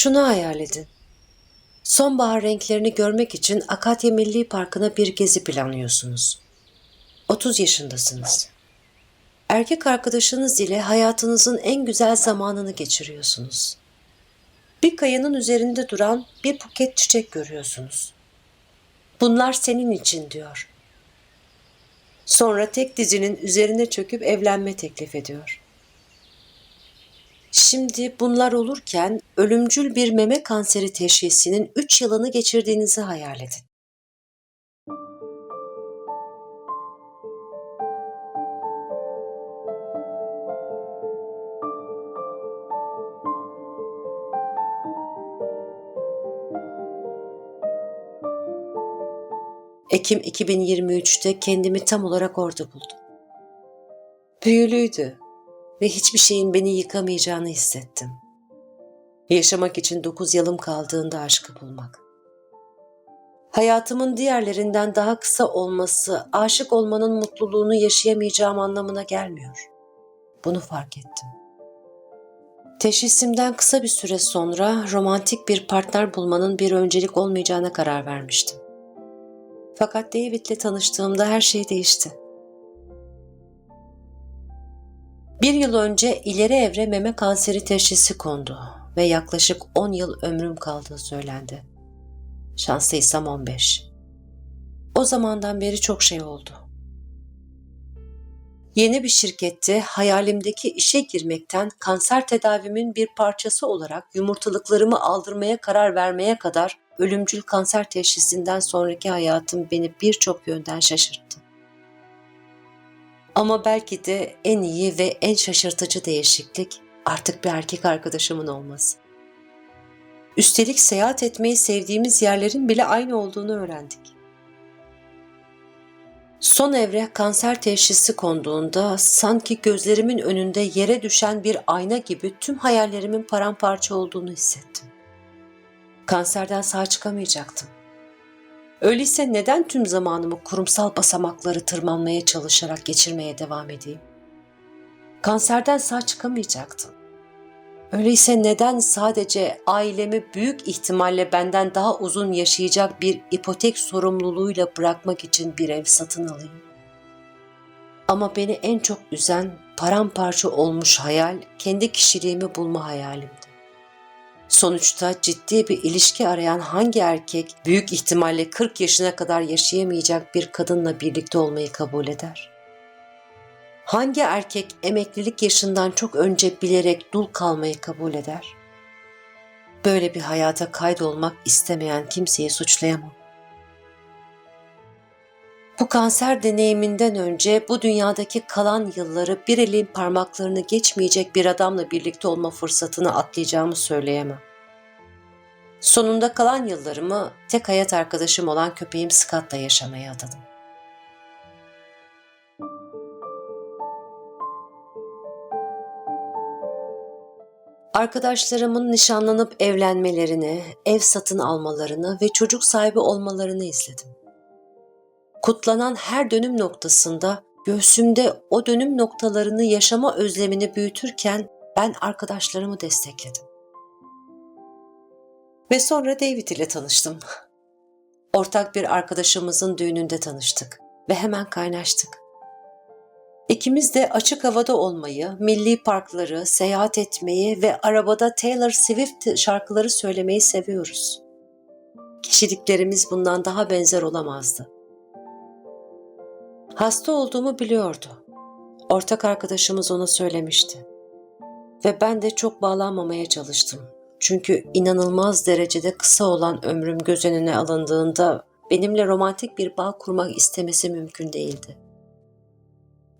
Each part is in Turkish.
Şunu hayal edin. Sonbahar renklerini görmek için Akatya Milli Parkı'na bir gezi planlıyorsunuz. 30 yaşındasınız. Erkek arkadaşınız ile hayatınızın en güzel zamanını geçiriyorsunuz. Bir kayanın üzerinde duran bir buket çiçek görüyorsunuz. Bunlar senin için diyor. Sonra tek dizinin üzerine çöküp evlenme teklif ediyor. Şimdi bunlar olurken ölümcül bir meme kanseri teşhisinin 3 yılını geçirdiğinizi hayal edin. Ekim 2023'te kendimi tam olarak orada buldum. Büyülüydü ve hiçbir şeyin beni yıkamayacağını hissettim. Yaşamak için dokuz yılım kaldığında aşkı bulmak. Hayatımın diğerlerinden daha kısa olması aşık olmanın mutluluğunu yaşayamayacağım anlamına gelmiyor. Bunu fark ettim. Teşhisimden kısa bir süre sonra romantik bir partner bulmanın bir öncelik olmayacağına karar vermiştim. Fakat David'le tanıştığımda her şey değişti. Bir yıl önce ileri evre meme kanseri teşhisi kondu ve yaklaşık 10 yıl ömrüm kaldığı söylendi. Şanslıysam 15. O zamandan beri çok şey oldu. Yeni bir şirkette hayalimdeki işe girmekten kanser tedavimin bir parçası olarak yumurtalıklarımı aldırmaya karar vermeye kadar ölümcül kanser teşhisinden sonraki hayatım beni birçok yönden şaşırttı. Ama belki de en iyi ve en şaşırtıcı değişiklik artık bir erkek arkadaşımın olması. Üstelik seyahat etmeyi sevdiğimiz yerlerin bile aynı olduğunu öğrendik. Son evre kanser teşhisi konduğunda sanki gözlerimin önünde yere düşen bir ayna gibi tüm hayallerimin paramparça olduğunu hissettim. Kanserden sağ çıkamayacaktım. Öyleyse neden tüm zamanımı kurumsal basamakları tırmanmaya çalışarak geçirmeye devam edeyim? Kanserden sağ çıkamayacaktım. Öyleyse neden sadece ailemi büyük ihtimalle benden daha uzun yaşayacak bir ipotek sorumluluğuyla bırakmak için bir ev satın alayım? Ama beni en çok üzen paramparça olmuş hayal kendi kişiliğimi bulma hayalimdi. Sonuçta ciddi bir ilişki arayan hangi erkek büyük ihtimalle 40 yaşına kadar yaşayamayacak bir kadınla birlikte olmayı kabul eder? Hangi erkek emeklilik yaşından çok önce bilerek dul kalmayı kabul eder? Böyle bir hayata kaydolmak istemeyen kimseyi suçlayamam. Bu kanser deneyiminden önce bu dünyadaki kalan yılları bir elin parmaklarını geçmeyecek bir adamla birlikte olma fırsatını atlayacağımı söyleyemem. Sonunda kalan yıllarımı tek hayat arkadaşım olan köpeğim Scott'la yaşamaya adadım. Arkadaşlarımın nişanlanıp evlenmelerini, ev satın almalarını ve çocuk sahibi olmalarını izledim. Kutlanan her dönüm noktasında göğsümde o dönüm noktalarını yaşama özlemini büyütürken ben arkadaşlarımı destekledim. Ve sonra David ile tanıştım. Ortak bir arkadaşımızın düğününde tanıştık ve hemen kaynaştık. İkimiz de açık havada olmayı, milli parkları, seyahat etmeyi ve arabada Taylor Swift şarkıları söylemeyi seviyoruz. Kişiliklerimiz bundan daha benzer olamazdı. Hasta olduğumu biliyordu. Ortak arkadaşımız ona söylemişti. Ve ben de çok bağlanmamaya çalıştım. Çünkü inanılmaz derecede kısa olan ömrüm göz önüne alındığında benimle romantik bir bağ kurmak istemesi mümkün değildi.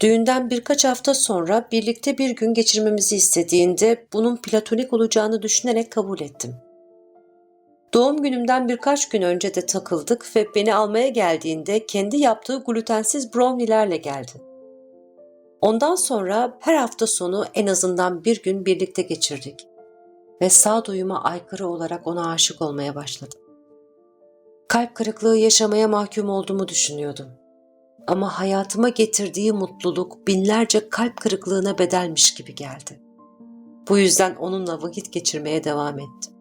Düğünden birkaç hafta sonra birlikte bir gün geçirmemizi istediğinde bunun platonik olacağını düşünerek kabul ettim. Doğum günümden birkaç gün önce de takıldık ve beni almaya geldiğinde kendi yaptığı glutensiz brownie'lerle geldi. Ondan sonra her hafta sonu en azından bir gün birlikte geçirdik ve sağduyuma aykırı olarak ona aşık olmaya başladım. Kalp kırıklığı yaşamaya mahkum olduğumu düşünüyordum. Ama hayatıma getirdiği mutluluk binlerce kalp kırıklığına bedelmiş gibi geldi. Bu yüzden onunla vakit geçirmeye devam ettim.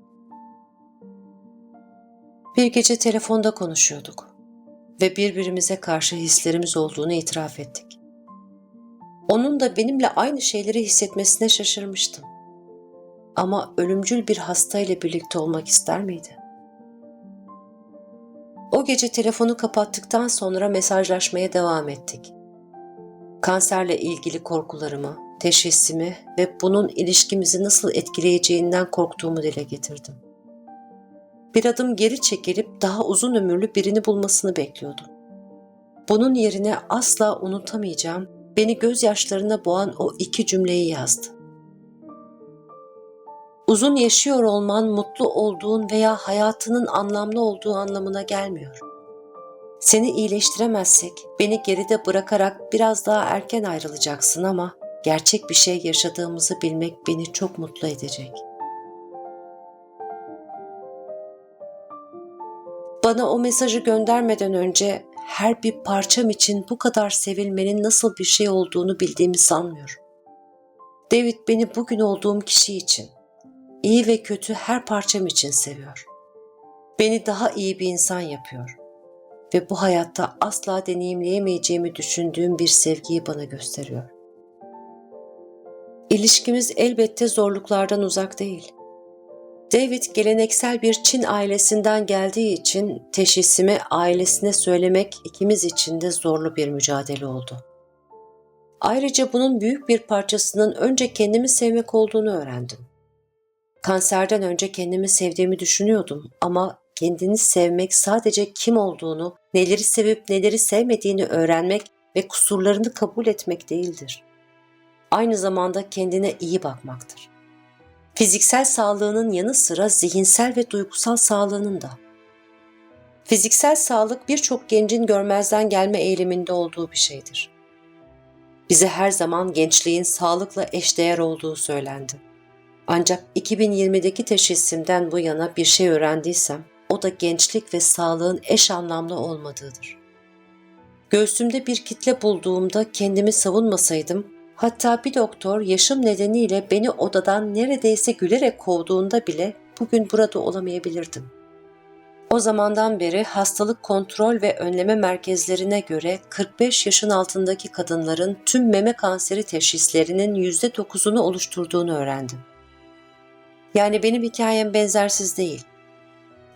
Bir gece telefonda konuşuyorduk ve birbirimize karşı hislerimiz olduğunu itiraf ettik. Onun da benimle aynı şeyleri hissetmesine şaşırmıştım. Ama ölümcül bir hastayla birlikte olmak ister miydi? O gece telefonu kapattıktan sonra mesajlaşmaya devam ettik. Kanserle ilgili korkularımı, teşhisimi ve bunun ilişkimizi nasıl etkileyeceğinden korktuğumu dile getirdim. Bir adım geri çekilip daha uzun ömürlü birini bulmasını bekliyordum. Bunun yerine asla unutamayacağım, beni gözyaşlarına boğan o iki cümleyi yazdı. Uzun yaşıyor olman mutlu olduğun veya hayatının anlamlı olduğu anlamına gelmiyor. Seni iyileştiremezsek beni geride bırakarak biraz daha erken ayrılacaksın ama gerçek bir şey yaşadığımızı bilmek beni çok mutlu edecek. Bana o mesajı göndermeden önce her bir parçam için bu kadar sevilmenin nasıl bir şey olduğunu bildiğimi sanmıyorum. David beni bugün olduğum kişi için, iyi ve kötü her parçam için seviyor. Beni daha iyi bir insan yapıyor ve bu hayatta asla deneyimleyemeyeceğimi düşündüğüm bir sevgiyi bana gösteriyor. İlişkimiz elbette zorluklardan uzak değil. David geleneksel bir Çin ailesinden geldiği için teşhisimi ailesine söylemek ikimiz için de zorlu bir mücadele oldu. Ayrıca bunun büyük bir parçasının önce kendimi sevmek olduğunu öğrendim. Kanserden önce kendimi sevdiğimi düşünüyordum ama kendini sevmek sadece kim olduğunu, neleri sevip neleri sevmediğini öğrenmek ve kusurlarını kabul etmek değildir. Aynı zamanda kendine iyi bakmaktır. Fiziksel sağlığının yanı sıra zihinsel ve duygusal sağlığının da. Fiziksel sağlık birçok gencin görmezden gelme eğiliminde olduğu bir şeydir. Bize her zaman gençliğin sağlıkla eşdeğer olduğu söylendi. Ancak 2020'deki teşhisimden bu yana bir şey öğrendiysem o da gençlik ve sağlığın eş anlamlı olmadığıdır. Göğsümde bir kitle bulduğumda kendimi savunmasaydım, hatta bir doktor yaşım nedeniyle beni odadan neredeyse gülerek kovduğunda bile bugün burada olamayabilirdim. O zamandan beri hastalık kontrol ve önleme merkezlerine göre 45 yaşın altındaki kadınların tüm meme kanseri teşhislerinin %9'unu oluşturduğunu öğrendim. Yani benim hikayem benzersiz değil.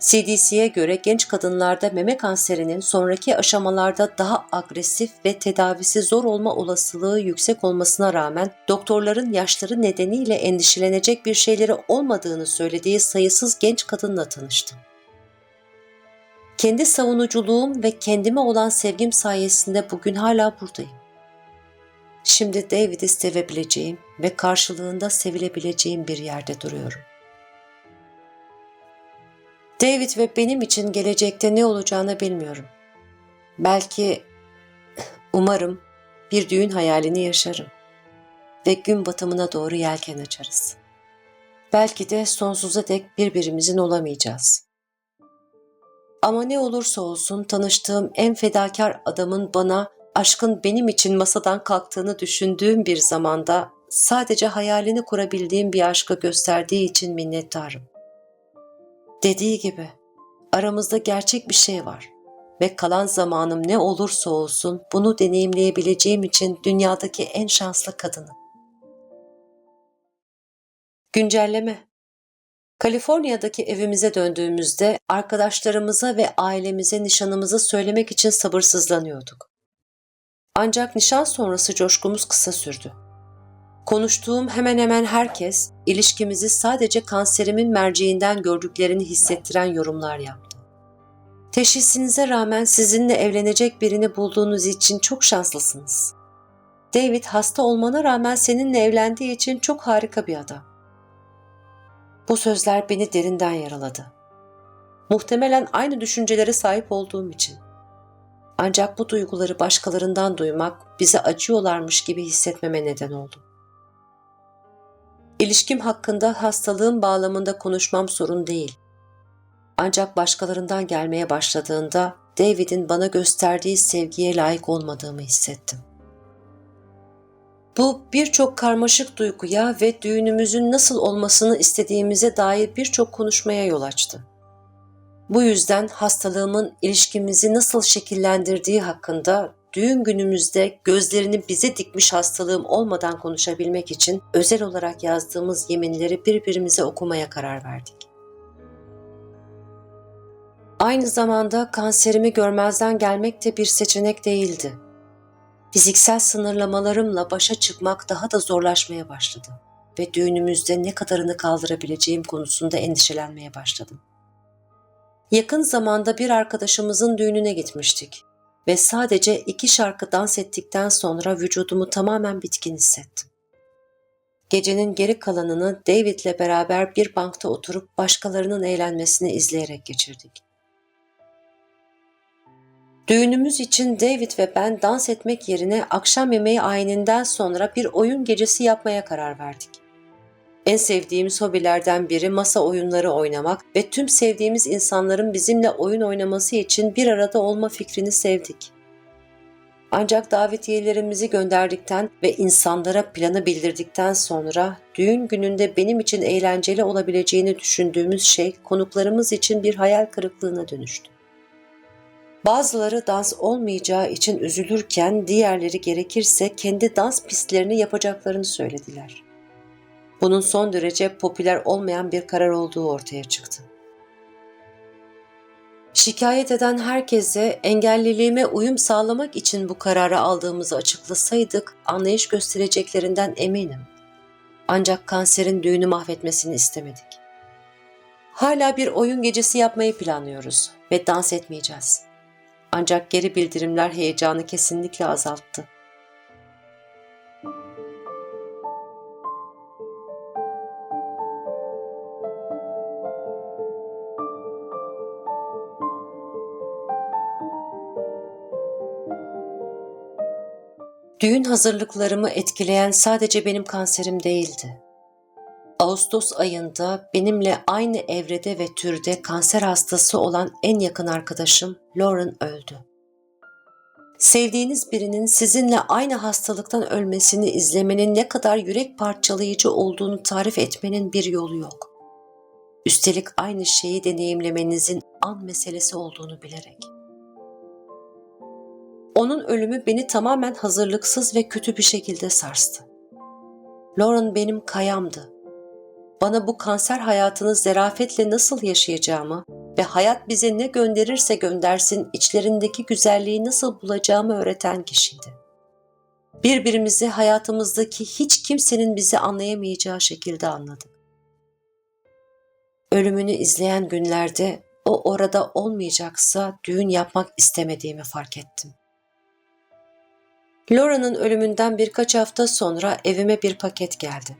CDC'ye göre genç kadınlarda meme kanserinin sonraki aşamalarda daha agresif ve tedavisi zor olma olasılığı yüksek olmasına rağmen doktorların yaşları nedeniyle endişelenecek bir şeyleri olmadığını söylediği sayısız genç kadınla tanıştım. Kendi savunuculuğum ve kendime olan sevgim sayesinde bugün hala buradayım. Şimdi David'i sevebileceğim ve karşılığında sevilebileceğim bir yerde duruyorum. David ve benim için gelecekte ne olacağını bilmiyorum. Belki, umarım bir düğün hayalini yaşarım ve gün batımına doğru yelken açarız. Belki de sonsuza dek birbirimizin olamayacağız. Ama ne olursa olsun tanıştığım en fedakar adamın bana aşkın benim için masadan kalktığını düşündüğüm bir zamanda sadece hayalini kurabildiğim bir aşkı gösterdiği için minnettarım. Dediği gibi aramızda gerçek bir şey var ve kalan zamanım ne olursa olsun bunu deneyimleyebileceğim için dünyadaki en şanslı kadınım. Güncelleme Kaliforniya'daki evimize döndüğümüzde arkadaşlarımıza ve ailemize nişanımızı söylemek için sabırsızlanıyorduk. Ancak nişan sonrası coşkumuz kısa sürdü. Konuştuğum hemen hemen herkes ilişkimizi sadece kanserimin merceğinden gördüklerini hissettiren yorumlar yaptı. Teşhisinize rağmen sizinle evlenecek birini bulduğunuz için çok şanslısınız. David hasta olmana rağmen seninle evlendiği için çok harika bir adam. Bu sözler beni derinden yaraladı. Muhtemelen aynı düşüncelere sahip olduğum için. Ancak bu duyguları başkalarından duymak bize acıyorlarmış gibi hissetmeme neden oldu. İlişkim hakkında hastalığın bağlamında konuşmam sorun değil. Ancak başkalarından gelmeye başladığında David'in bana gösterdiği sevgiye layık olmadığımı hissettim. Bu birçok karmaşık duyguya ve düğünümüzün nasıl olmasını istediğimize dair birçok konuşmaya yol açtı. Bu yüzden hastalığımın ilişkimizi nasıl şekillendirdiği hakkında düğün günümüzde gözlerini bize dikmiş hastalığım olmadan konuşabilmek için özel olarak yazdığımız yeminleri birbirimize okumaya karar verdik. Aynı zamanda kanserimi görmezden gelmek de bir seçenek değildi. Fiziksel sınırlamalarımla başa çıkmak daha da zorlaşmaya başladı ve düğünümüzde ne kadarını kaldırabileceğim konusunda endişelenmeye başladım. Yakın zamanda bir arkadaşımızın düğününe gitmiştik ve sadece iki şarkı dans ettikten sonra vücudumu tamamen bitkin hissettim. Gecenin geri kalanını David'le beraber bir bankta oturup başkalarının eğlenmesini izleyerek geçirdik. Düğünümüz için David ve ben dans etmek yerine akşam yemeği ayininden sonra bir oyun gecesi yapmaya karar verdik. En sevdiğimiz hobilerden biri masa oyunları oynamak ve tüm sevdiğimiz insanların bizimle oyun oynaması için bir arada olma fikrini sevdik. Ancak davetiyelerimizi gönderdikten ve insanlara planı bildirdikten sonra düğün gününde benim için eğlenceli olabileceğini düşündüğümüz şey konuklarımız için bir hayal kırıklığına dönüştü. Bazıları dans olmayacağı için üzülürken diğerleri gerekirse kendi dans pistlerini yapacaklarını söylediler. Bunun son derece popüler olmayan bir karar olduğu ortaya çıktı. Şikayet eden herkese engelliliğime uyum sağlamak için bu kararı aldığımızı açıklasaydık anlayış göstereceklerinden eminim. Ancak kanserin düğünü mahvetmesini istemedik. Hala bir oyun gecesi yapmayı planlıyoruz ve dans etmeyeceğiz. Ancak geri bildirimler heyecanı kesinlikle azalttı. Düğün hazırlıklarımı etkileyen sadece benim kanserim değildi. Ağustos ayında benimle aynı evrede ve türde kanser hastası olan en yakın arkadaşım Lauren öldü. Sevdiğiniz birinin sizinle aynı hastalıktan ölmesini izlemenin ne kadar yürek parçalayıcı olduğunu tarif etmenin bir yolu yok. Üstelik aynı şeyi deneyimlemenizin an meselesi olduğunu bilerek. Onun ölümü beni tamamen hazırlıksız ve kötü bir şekilde sarstı. Lauren benim kayamdı bana bu kanser hayatını zerafetle nasıl yaşayacağımı ve hayat bize ne gönderirse göndersin içlerindeki güzelliği nasıl bulacağımı öğreten kişiydi. Birbirimizi hayatımızdaki hiç kimsenin bizi anlayamayacağı şekilde anladık. Ölümünü izleyen günlerde o orada olmayacaksa düğün yapmak istemediğimi fark ettim. Laura'nın ölümünden birkaç hafta sonra evime bir paket geldi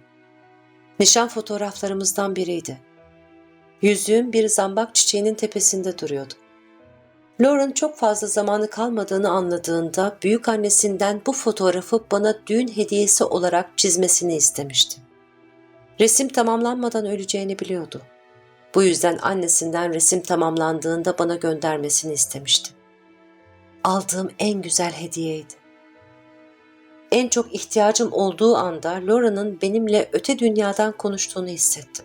nişan fotoğraflarımızdan biriydi. Yüzüğüm bir zambak çiçeğinin tepesinde duruyordu. Lauren çok fazla zamanı kalmadığını anladığında büyük annesinden bu fotoğrafı bana düğün hediyesi olarak çizmesini istemişti. Resim tamamlanmadan öleceğini biliyordu. Bu yüzden annesinden resim tamamlandığında bana göndermesini istemişti. Aldığım en güzel hediyeydi en çok ihtiyacım olduğu anda Laura'nın benimle öte dünyadan konuştuğunu hissettim.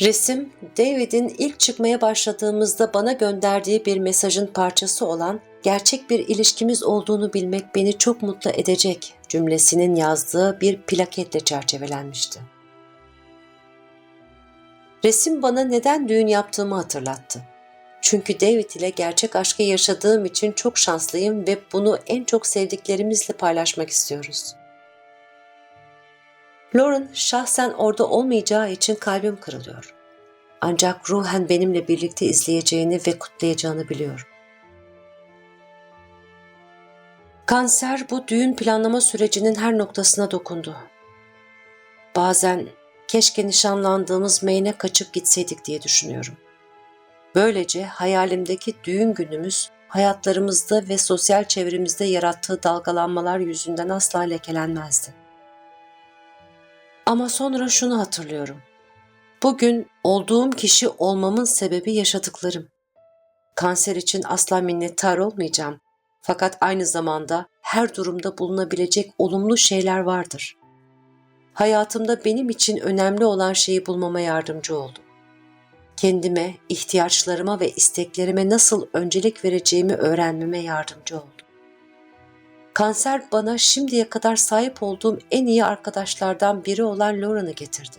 Resim, David'in ilk çıkmaya başladığımızda bana gönderdiği bir mesajın parçası olan gerçek bir ilişkimiz olduğunu bilmek beni çok mutlu edecek cümlesinin yazdığı bir plaketle çerçevelenmişti. Resim bana neden düğün yaptığımı hatırlattı. Çünkü David ile gerçek aşkı yaşadığım için çok şanslıyım ve bunu en çok sevdiklerimizle paylaşmak istiyoruz. Lauren şahsen orada olmayacağı için kalbim kırılıyor. Ancak ruhen benimle birlikte izleyeceğini ve kutlayacağını biliyorum. Kanser bu düğün planlama sürecinin her noktasına dokundu. Bazen keşke nişanlandığımız Maine'e kaçıp gitseydik diye düşünüyorum. Böylece hayalimdeki düğün günümüz hayatlarımızda ve sosyal çevremizde yarattığı dalgalanmalar yüzünden asla lekelenmezdi. Ama sonra şunu hatırlıyorum. Bugün olduğum kişi olmamın sebebi yaşadıklarım. Kanser için asla minnettar olmayacağım. Fakat aynı zamanda her durumda bulunabilecek olumlu şeyler vardır. Hayatımda benim için önemli olan şeyi bulmama yardımcı oldu kendime, ihtiyaçlarıma ve isteklerime nasıl öncelik vereceğimi öğrenmeme yardımcı oldu. Kanser bana şimdiye kadar sahip olduğum en iyi arkadaşlardan biri olan Lauren'ı getirdi.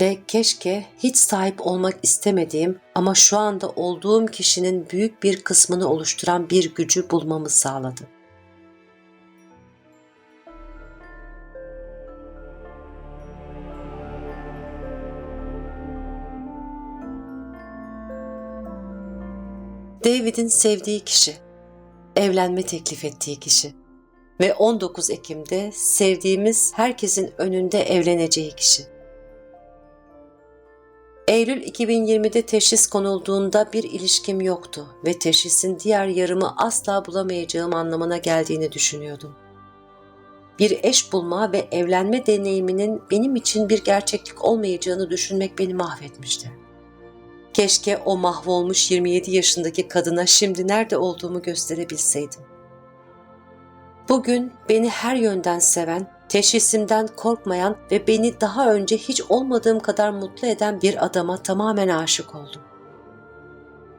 Ve keşke hiç sahip olmak istemediğim ama şu anda olduğum kişinin büyük bir kısmını oluşturan bir gücü bulmamı sağladı. David'in sevdiği kişi, evlenme teklif ettiği kişi ve 19 Ekim'de sevdiğimiz herkesin önünde evleneceği kişi. Eylül 2020'de teşhis konulduğunda bir ilişkim yoktu ve teşhisin diğer yarımı asla bulamayacağım anlamına geldiğini düşünüyordum. Bir eş bulma ve evlenme deneyiminin benim için bir gerçeklik olmayacağını düşünmek beni mahvetmişti. Keşke o mahvolmuş 27 yaşındaki kadına şimdi nerede olduğumu gösterebilseydim. Bugün beni her yönden seven, teşhisimden korkmayan ve beni daha önce hiç olmadığım kadar mutlu eden bir adama tamamen aşık oldum.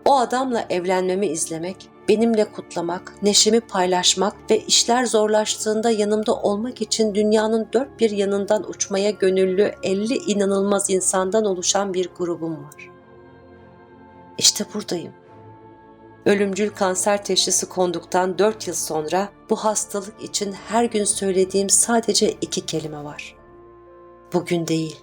O adamla evlenmemi izlemek, benimle kutlamak, neşemi paylaşmak ve işler zorlaştığında yanımda olmak için dünyanın dört bir yanından uçmaya gönüllü 50 inanılmaz insandan oluşan bir grubum var. İşte buradayım. Ölümcül kanser teşhisi konduktan 4 yıl sonra bu hastalık için her gün söylediğim sadece iki kelime var. Bugün değil,